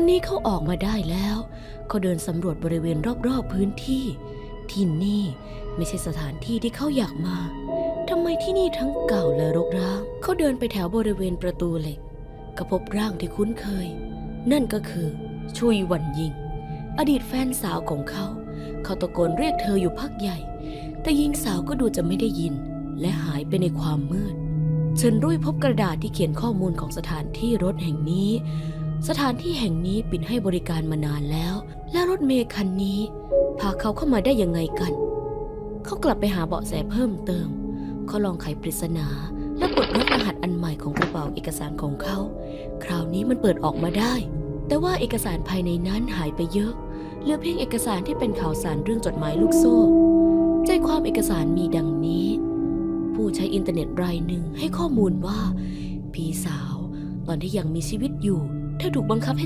อนนี้เขาออกมาได้แล้วเขาเดินสำรวจบริเวณรอบๆพื้นที่ ที่นี่ไม่ใช่สถานที่ที่เขาอยากมาทำไมที่นี่ทั้งเก่าและรกร้างเขาเดินไปแถวบริเวณประตูเหล็ก ก็พบร่างที่คุ้นเคย นั่นก็คือชุยวันยิง อดีตแฟนสาวของเขา เขาตะโกนเรียกเธออยู่พักใหญ่ แต่หญิงสาวก็ดูจะไม่ได้ยิน และหายไปในความมืดเฉินรุ่ยพบกระดาษที่เขียนข้อมูลของสถานที่รถแห่งนี้ สถานที่แห่งนี้ปิดให้บริการมานานแล้ว และรถเมล์คันนี้ พาเขาเข้ามาได้ยังไงกัน เขากลับไปหาเบาะแสเพิ่มเติม เขาลองไขปริศนา และปลดล็อกรหัสอันใหม่ของกระเป๋าเอกสารของเขา คราวนี้มันเปิดออกมาได้ แต่ว่าเอกสารภายในนั้นหายไปเยอะ เหลือเพียงเอกสารที่เป็นข่าวสารเรื่องจดหมายลูกโซ่ ใจความเอกสารมีดังนี้ ผู้ใช้อินเทอร์เน็ตรายหนึ่งให้ข้อมูลว่าพี่สาว ตอนที่ยังมีชีวิตอยู่ เธอถูกบังคับให้